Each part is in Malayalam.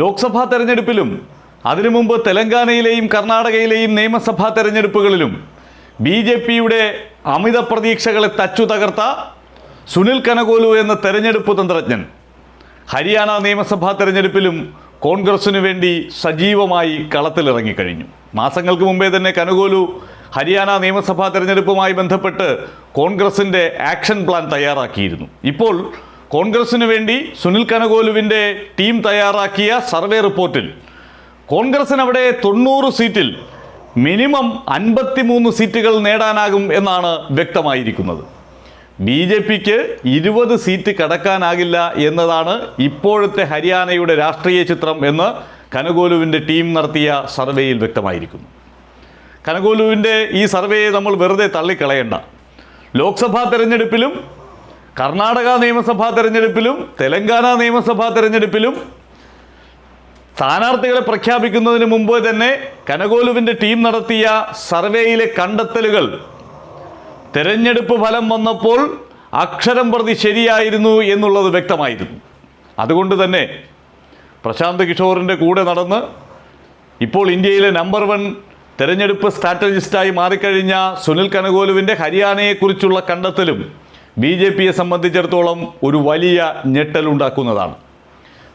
ലോക്സഭാ തെരഞ്ഞെടുപ്പിലും അതിനു മുമ്പ് തെലങ്കാനയിലെയും കർണാടകയിലെയും നിയമസഭാ തെരഞ്ഞെടുപ്പുകളിലും ബി ജെ പിയുടെ അമിത പ്രതീക്ഷകളെ തച്ചു തകർത്ത സുനിൽ കനകോലു എന്ന തെരഞ്ഞെടുപ്പ് തന്ത്രജ്ഞൻ. ഹരിയാന നിയമസഭാ തെരഞ്ഞെടുപ്പിലും കോൺഗ്രസിനു വേണ്ടി സജീവമായി കളത്തിലിറങ്ങിക്കഴിഞ്ഞു. മാസങ്ങൾക്ക് മുമ്പേ തന്നെ കനകോലു ഹരിയാന നിയമസഭാ തെരഞ്ഞെടുപ്പുമായി ബന്ധപ്പെട്ട് കോൺഗ്രസിന്റെ ആക്ഷൻ പ്ലാൻ തയ്യാറാക്കിയിരുന്നു. ഇപ്പോൾ കോൺഗ്രസിനു വേണ്ടി സുനിൽ കനകോലുവിന്റെ ടീം തയ്യാറാക്കിയ സർവേ റിപ്പോർട്ടിൽ കോൺഗ്രസിന് അവിടെ തൊണ്ണൂറ് സീറ്റിൽ മിനിമം അൻപത്തിമൂന്ന് സീറ്റുകൾ നേടാനാകും എന്നാണ് വ്യക്തമായിരിക്കുന്നത്. ബി ജെ പിക്ക് ഇരുപത് സീറ്റ് കടക്കാനാകില്ല എന്നതാണ് ഇപ്പോഴത്തെ ഹരിയാനയുടെ രാഷ്ട്രീയ ചിത്രം എന്ന് കനകോലുവിന്റെ ടീം നടത്തിയ സർവേയിൽ വ്യക്തമായിരിക്കുന്നു. കനകോലുവിന്റെ ഈ സർവേയെ നമ്മൾ വെറുതെ തള്ളിക്കളയണ്ട. ലോക്സഭാ തെരഞ്ഞെടുപ്പിലും കർണാടക നിയമസഭാ തെരഞ്ഞെടുപ്പിലും തെലങ്കാന നിയമസഭാ തെരഞ്ഞെടുപ്പിലും സ്ഥാനാർത്ഥികളെ പ്രഖ്യാപിക്കുന്നതിന് മുമ്പ് തന്നെ കനകോലുവിന്റെ ടീം നടത്തിയ സർവേയിലെ കണ്ടെത്തലുകൾ. തെരഞ്ഞെടുപ്പ് ഫലം വന്നപ്പോൾ അക്ഷരം പ്രതി ശരിയായിരുന്നു എന്നുള്ളത് വ്യക്തമായിരുന്നു. അതുകൊണ്ട് തന്നെ പ്രശാന്ത് കിഷോറിന്റെ കൂടെ നടന്ന് ഇപ്പോൾ ഇന്ത്യയിലെ നമ്പർ വൺ തെരഞ്ഞെടുപ്പ് സ്ട്രാറ്റജിസ്റ്റായി മാറിക്കഴിഞ്ഞ സുനിൽ കനകോലുവിന്റെ ഹരിയാനയെക്കുറിച്ചുള്ള കണ്ടെത്തലും ബി ജെ പിയെ സംബന്ധിച്ചിടത്തോളം ഒരു വലിയ ഞെട്ടലുണ്ടാക്കുന്നതാണ്.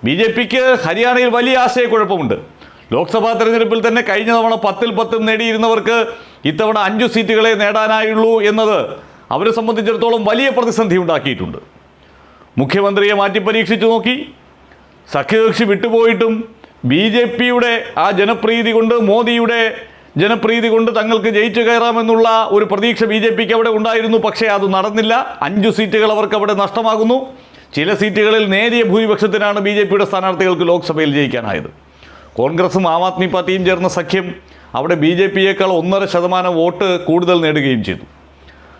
ബി ജെ പിക്ക് ഹരിയാനയിൽ വലിയ ആശയക്കുഴപ്പമുണ്ട്. ലോക്സഭാ തെരഞ്ഞെടുപ്പിൽ തന്നെ കഴിഞ്ഞ തവണ പത്തിൽ പത്തും നേടിയിരുന്നവർക്ക് ഇത്തവണ അഞ്ചു സീറ്റുകളെ നേടാനായുള്ളൂ എന്നത് അവരെ സംബന്ധിച്ചിടത്തോളം വലിയ പ്രതിസന്ധി ഉണ്ടാക്കിയിട്ടുണ്ട്. മുഖ്യമന്ത്രിയെ മാറ്റി പരീക്ഷിച്ചു നോക്കി. സഖ്യകക്ഷി വിട്ടുപോയിട്ടും ബി ജെ പിയുടെ ആ ജനപ്രീതി കൊണ്ട് മോദിയുടെ ജനപ്രീതി കൊണ്ട് തങ്ങൾക്ക് ജയിച്ചു കയറാമെന്നുള്ള ഒരു പ്രതീക്ഷ ബി ജെ പിക്ക് അവിടെ ഉണ്ടായിരുന്നു. പക്ഷേ അത് നടന്നില്ല. അഞ്ചു സീറ്റുകൾ അവർക്ക് അവിടെ നഷ്ടമാകുന്നു. ചില സീറ്റുകളിൽ നേരിയ ഭൂരിപക്ഷത്തിനാണ് ബി ജെ പിയുടെ സ്ഥാനാർത്ഥികൾക്ക് ലോക്സഭയിൽ ജയിക്കാനായത്. കോൺഗ്രസും ആം ആദ്മി പാർട്ടിയും ചേർന്ന സഖ്യം അവിടെ ബി ജെ പിയേക്കാൾ ഒന്നര ശതമാനം വോട്ട് കൂടുതൽ നേടുകയും ചെയ്തു.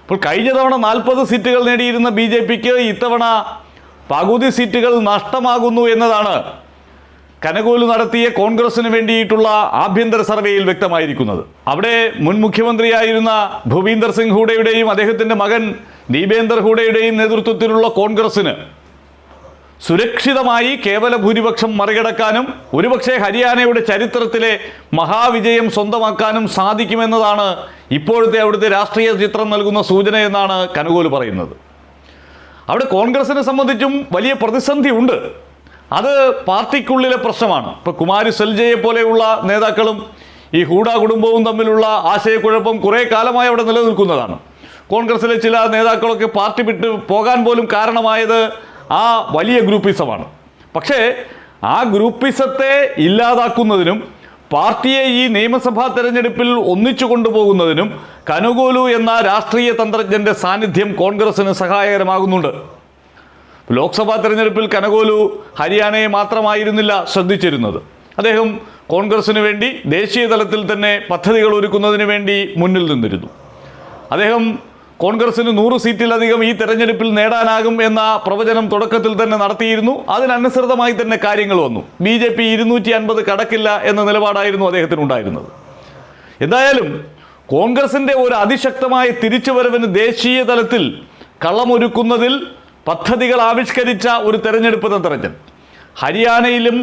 അപ്പോൾ കഴിഞ്ഞ തവണ നാൽപ്പത് സീറ്റുകൾ നേടിയിരുന്ന ബി ജെ പിക്ക് ഇത്തവണ പകുതി സീറ്റുകൾ നഷ്ടമാകുന്നു എന്നതാണ് കനകോലു നടത്തിയ കോൺഗ്രസിന് വേണ്ടിയിട്ടുള്ള ആഭ്യന്തര സർവേയിൽ വ്യക്തമായിരിക്കുന്നത്. അവിടെ മുൻ മുഖ്യമന്ത്രിയായിരുന്ന ഭൂപീന്ദർ സിംഗ് ഹൂഡയുടെയും അദ്ദേഹത്തിന്റെ മകൻ ദീപേന്ദർ ഹൂഡയുടെയും നേതൃത്വത്തിലുള്ള കോൺഗ്രസിന് സുരക്ഷിതമായി കേവല ഭൂരിപക്ഷം മറികടക്കാനും ഒരുപക്ഷെ ഹരിയാനയുടെ ചരിത്രത്തിലെ മഹാവിജയം സ്വന്തമാക്കാനും സാധിക്കുമെന്നതാണ് ഇപ്പോഴത്തെ അവിടുത്തെ രാഷ്ട്രീയ ചിത്രം നൽകുന്ന സൂചന എന്നാണ് കനകോൽ പറയുന്നത്. അവിടെ കോൺഗ്രസിനെ സംബന്ധിച്ചും വലിയ പ്രതിസന്ധി ഉണ്ട് അത് പാർട്ടിക്കുള്ളിലെ പ്രശ്നമാണ്. ഇപ്പോൾ കുമാരി സെൽജയെ പോലെയുള്ള നേതാക്കളും ഈ ഹൂഡ കുടുംബവും തമ്മിലുള്ള ആശയക്കുഴപ്പം കുറേ കാലമായി അവിടെ നിലനിൽക്കുന്നതാണ്. കോൺഗ്രസിലെ ചില നേതാക്കളൊക്കെ പാർട്ടി വിട്ട് പോകാൻ പോലും കാരണമായത് ആ വലിയ ഗ്രൂപ്പിസമാണ്. പക്ഷേ ആ ഗ്രൂപ്പിസത്തെ ഇല്ലാതാക്കുന്നതിനും പാർട്ടിയെ ഈ നിയമസഭാ തെരഞ്ഞെടുപ്പിൽ ഒന്നിച്ചു കൊണ്ടുപോകുന്നതിനും കനുകൂലു എന്ന രാഷ്ട്രീയ തന്ത്രജ്ഞന്റെ സാന്നിധ്യം കോൺഗ്രസിന് സഹായകരമാകുന്നുണ്ട്. ലോക്സഭാ തെരഞ്ഞെടുപ്പിൽ കനകോലു ഹരിയാനയെ മാത്രമായിരുന്നില്ല ശ്രദ്ധിച്ചിരുന്നത്. അദ്ദേഹം കോൺഗ്രസിന് വേണ്ടി ദേശീയ തലത്തിൽ തന്നെ പദ്ധതികൾ ഒരുക്കുന്നതിന് വേണ്ടി മുന്നിൽ നിന്നിരുന്നു. അദ്ദേഹം കോൺഗ്രസിന് നൂറ് സീറ്റിലധികം ഈ തെരഞ്ഞെടുപ്പിൽ നേടാനാകും എന്ന പ്രവചനം തുടക്കത്തിൽ തന്നെ നടത്തിയിരുന്നു. അതിനനുസൃതമായി തന്നെ കാര്യങ്ങൾ വന്നു. ബി ജെ പി ഇരുന്നൂറ്റി അൻപത് കടക്കില്ല എന്ന നിലപാടായിരുന്നു അദ്ദേഹത്തിനുണ്ടായിരുന്നത്. എന്തായാലും കോൺഗ്രസിന്റെ ഒരു അതിശക്തമായ തിരിച്ചുവരവിന് ദേശീയ തലത്തിൽ കളമൊരുക്കുന്നതിൽ പദ്ധതികൾ ആവിഷ്കരിച്ച ഒരു തെരഞ്ഞെടുപ്പ് തന്ത്രജ്ഞൻ. ഹരിയാനയിലും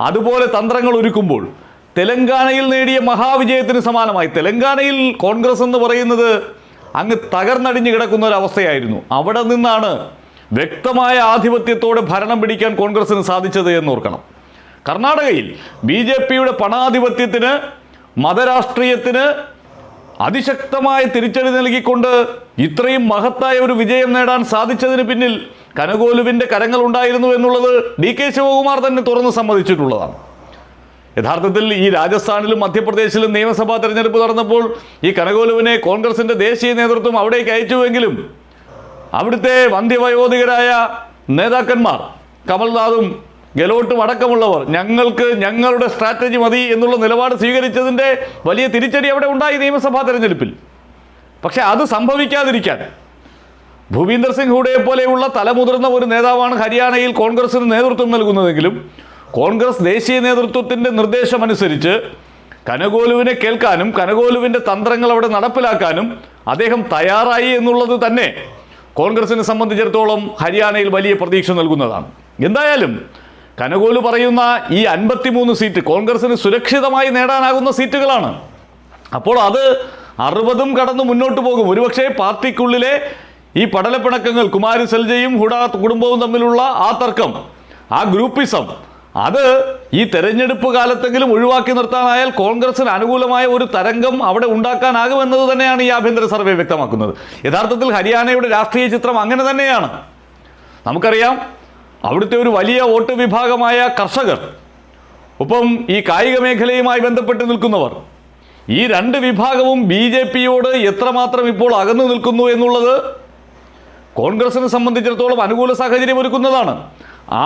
അതുപോലെ തന്ത്രങ്ങൾ ഒരുക്കുമ്പോൾ തെലങ്കാനയിൽ നേടിയ മഹാവിജയത്തിന് സമാനമായി. തെലങ്കാനയിൽ കോൺഗ്രസ് എന്ന് പറയുന്നത് അങ്ങ് തകർന്നടിഞ്ഞു കിടക്കുന്ന ഒരു അവസ്ഥയായിരുന്നു. അവിടെ നിന്നാണ് വ്യക്തമായ ആധിപത്യത്തോടെ ഭരണം പിടിക്കാൻ കോൺഗ്രസിന് സാധിച്ചത് എന്നോർക്കണം കർണാടകയിൽ ബി ജെ പിയുടെ പണാധിപത്യത്തിന് മതരാഷ്ട്രീയത്തിന് അതിശക്തമായ തിരിച്ചടി നൽകിക്കൊണ്ട് ഇത്രയും മഹത്തായ ഒരു വിജയം നേടാൻ സാധിച്ചതിന് പിന്നിൽ കനകോലുവിന്റെ കരങ്ങൾ ഉണ്ടായിരുന്നു എന്നുള്ളത് ഡി കെ ശിവകുമാർ തന്നെ തുറന്ന് സമ്മതിച്ചിട്ടുള്ളതാണ്. യഥാർത്ഥത്തിൽ ഈ രാജസ്ഥാനിലും മധ്യപ്രദേശിലും നിയമസഭാ തെരഞ്ഞെടുപ്പ് നടന്നപ്പോൾ ഈ കനകോലുവിനെ കോൺഗ്രസിന്റെ ദേശീയ നേതൃത്വം അവിടേക്ക് അയച്ചുവെങ്കിലും അവിടുത്തെ വന്ധ്യവയോധികരായ നേതാക്കന്മാർ കമൽനാഥും ഗെലോട്ടും അടക്കമുള്ളവർ ഞങ്ങൾക്ക് ഞങ്ങളുടെ സ്ട്രാറ്റജി മതി എന്നുള്ള നിലപാട് സ്വീകരിച്ചതിന്റെ വലിയ തിരിച്ചടി അവിടെ ഉണ്ടായി നിയമസഭാ തെരഞ്ഞെടുപ്പിൽ. പക്ഷേ അത് സംഭവിക്കാതിരിക്കാൻ ഭൂപീന്ദർ സിംഗ് ഹൂഡയെ പോലെയുള്ള തലമുതിർന്ന ഒരു നേതാവാണ് ഹരിയാനയിൽ കോൺഗ്രസിന് നേതൃത്വം നൽകുന്നതെങ്കിലും കോൺഗ്രസ് ദേശീയ നേതൃത്വത്തിന്റെ നിർദ്ദേശമനുസരിച്ച് കനകോലുവിനെ കേൾക്കാനും കനകോലുവിന്റെ തന്ത്രങ്ങൾ അവിടെ നടപ്പിലാക്കാനും അദ്ദേഹം തയ്യാറായി എന്നുള്ളത് തന്നെ കോൺഗ്രസിനെ സംബന്ധിച്ചിടത്തോളം ഹരിയാനയിൽ വലിയ പ്രതീക്ഷ നൽകുന്നതാണ്. എന്തായാലും കനകോൽ പറയുന്ന ഈ അൻപത്തിമൂന്ന് സീറ്റ് കോൺഗ്രസിന് സുരക്ഷിതമായി നേടാനാകുന്ന സീറ്റുകളാണ്. അപ്പോൾ അത് അറുപതും കടന്ന് മുന്നോട്ട് പോകും. ഒരുപക്ഷെ പാർട്ടിക്കുള്ളിലെ ഈ പടലപ്പിണക്കങ്ങൾ കുമാരി സെൽജയും ഹുഡ കുടുംബവും തമ്മിലുള്ള ആ തർക്കം ആ ഗ്രൂപ്പിസം അത് ഈ തെരഞ്ഞെടുപ്പ് കാലത്തെങ്കിലും ഒഴിവാക്കി നിർത്താനായാൽ കോൺഗ്രസിന് അനുകൂലമായ ഒരു തരംഗം അവിടെ ഉണ്ടാക്കാനാകുമെന്നത് തന്നെയാണ് ഈ ആഭ്യന്തര സർവേ വ്യക്തമാക്കുന്നത്. യഥാർത്ഥത്തിൽ ഹരിയാനയുടെ രാഷ്ട്രീയ ചിത്രം അങ്ങനെ തന്നെയാണ്. നമുക്കറിയാം അവിടുത്തെ ഒരു വലിയ വോട്ട് വിഭാഗമായ കർഷകർ ഒപ്പം ഈ കായിക മേഖലയുമായി ബന്ധപ്പെട്ട് നിൽക്കുന്നവർ ഈ രണ്ട് വിഭാഗവും ബി ജെ പിയോട് എത്രമാത്രം ഇപ്പോൾ അകന്നു നിൽക്കുന്നു എന്നുള്ളത് കോൺഗ്രസിനെ സംബന്ധിച്ചിടത്തോളം അനുകൂല സാഹചര്യം ഒരുക്കുന്നതാണ്.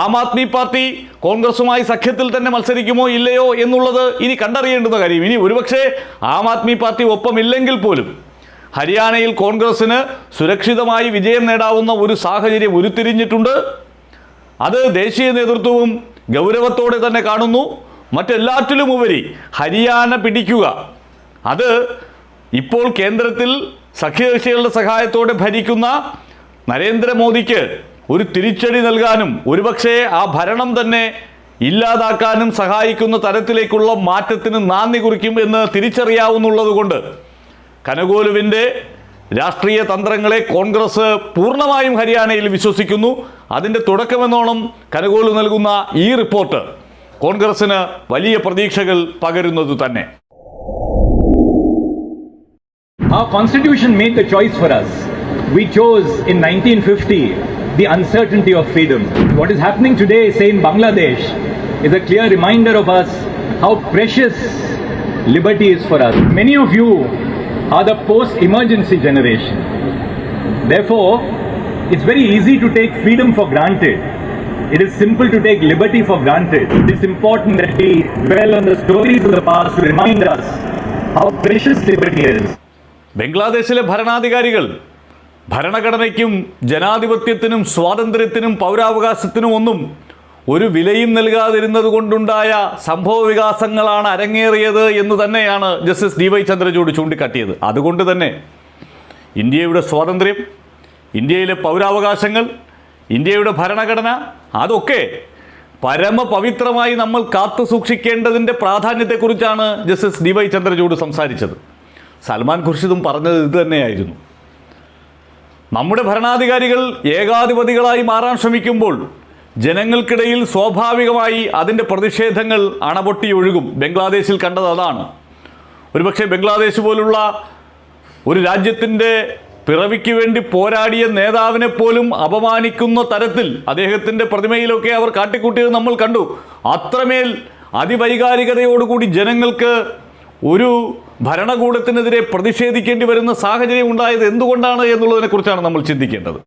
ആം ആദ്മി പാർട്ടി കോൺഗ്രസുമായി സഖ്യത്തിൽ തന്നെ മത്സരിക്കുമോ ഇല്ലയോ എന്നുള്ളത് ഇനി കണ്ടറിയേണ്ടുന്ന കാര്യം. ഇനി ഒരുപക്ഷെ ആം ആദ്മി പാർട്ടി ഒപ്പമില്ലെങ്കിൽ പോലും ഹരിയാനയിൽ കോൺഗ്രസിന് സുരക്ഷിതമായി വിജയം നേടാവുന്ന ഒരു സാഹചര്യം ഉരുത്തിരിഞ്ഞിട്ടുണ്ട്. അത് ദേശീയ നേതൃത്വവും ഗൗരവത്തോടെ തന്നെ കാണുന്നു. മറ്റെല്ലാറ്റിലും ഉപരി ഹരിയാന പിടിക്കുക. അത് ഇപ്പോൾ കേന്ദ്രത്തിൽ സഖ്യകക്ഷികളുടെ സഹായത്തോടെ ഭരിക്കുന്ന നരേന്ദ്രമോദിക്ക് ഒരു തിരിച്ചടി നൽകാനും ഒരുപക്ഷെ ആ ഭരണം തന്നെ ഇല്ലാതാക്കാനും സഹായിക്കുന്ന തരത്തിലേക്കുള്ള മാറ്റത്തിന് നാന്ദി കുറിക്കും എന്ന് തിരിച്ചറിയാവുന്നുള്ളത് കൊണ്ട് കനഗോലുവിന്റെ രാഷ്ട്രീയ തന്ത്രങ്ങളെ കോൺഗ്രസ് പൂർണമായും ഹരിയാനയിൽ വിശ്വസിക്കുന്നു അതിന്റെ തുടക്കമെന്നോണം കനഗോലു നൽകുന്ന ഈ റിപ്പോർട്ട് കോൺഗ്രസിന് വലിയ പ്രതീക്ഷകൾ പകരുന്നത് തന്നെ Our constitution made the choice for us. We chose in 1950 the uncertainty of freedom. What is happening today, say in Bangladesh, is a clear reminder of us how precious liberty is for us. Many of you are the post emergency generation. Therefore, it's very easy to take freedom for granted. It is simple to take liberty for granted. It is important that we dwell on the stories of the past to remind us how precious liberty is. ബംഗ്ലാദേശിലെ ഭരണാധികാരികൾ ഭരണഘടനയ്ക്കും ജനാധിപത്യത്തിനും സ്വാതന്ത്ര്യത്തിനും പൗരാവകാശത്തിനും ഒന്നും ഒരു വിലയും നൽകാതിരുന്നത് കൊണ്ടുണ്ടായ സംഭവ വികാസങ്ങളാണ് അരങ്ങേറിയത് എന്ന് തന്നെയാണ് ജസ്റ്റിസ് ഡി വൈ ചന്ദ്രചൂഡ് ചൂണ്ടിക്കാട്ടിയത്. അതുകൊണ്ട് തന്നെ ഇന്ത്യയുടെ സ്വാതന്ത്ര്യം ഇന്ത്യയിലെ പൗരാവകാശങ്ങൾ ഇന്ത്യയുടെ ഭരണഘടന അതൊക്കെ പരമപവിത്രമായി നമ്മൾ കാത്തു സൂക്ഷിക്കേണ്ടതിന്റെ പ്രാധാന്യത്തെക്കുറിച്ചാണ് ജസ്റ്റിസ് ഡി വൈ ചന്ദ്രചൂഡ് സംസാരിച്ചത്. സൽമാൻ ഖുർഷിദും പറഞ്ഞത് ഇത് തന്നെയായിരുന്നു. നമ്മുടെ ഭരണാധികാരികൾ ഏകാധിപതികളായി മാറാൻ ശ്രമിക്കുമ്പോൾ ജനങ്ങൾക്കിടയിൽ സ്വാഭാവികമായി അതിന്റെ പ്രതിഷേധങ്ങൾ അണപൊട്ടി ഒഴുകും. ബംഗ്ലാദേശിൽ കണ്ടത് അതാണ്. ഒരുപക്ഷെ ബംഗ്ലാദേശ് പോലുള്ള ഒരു രാജ്യത്തിന്റെ പിറവിക്ക് വേണ്ടി പോരാടിയ നേതാവിനെ പോലും അപമാനിക്കുന്ന തരത്തിൽ അദ്ദേഹത്തിന്റെ പ്രതിമയിലൊക്കെ അവർ കാട്ടിക്കൂട്ടിയത് നമ്മൾ കണ്ടു. അത്രമേൽ അതിവൈകാരികതയോടുകൂടി ജനങ്ങൾക്ക് ഒരു ഭരണകൂടത്തിനെതിരെ പ്രതിഷേധിക്കേണ്ടി വരുന്ന സാഹചര്യം ഉണ്ടായത് എന്തുകൊണ്ടാണ് എന്നുള്ളതിനെക്കുറിച്ചാണ് നമ്മൾ ചിന്തിക്കേണ്ടത്.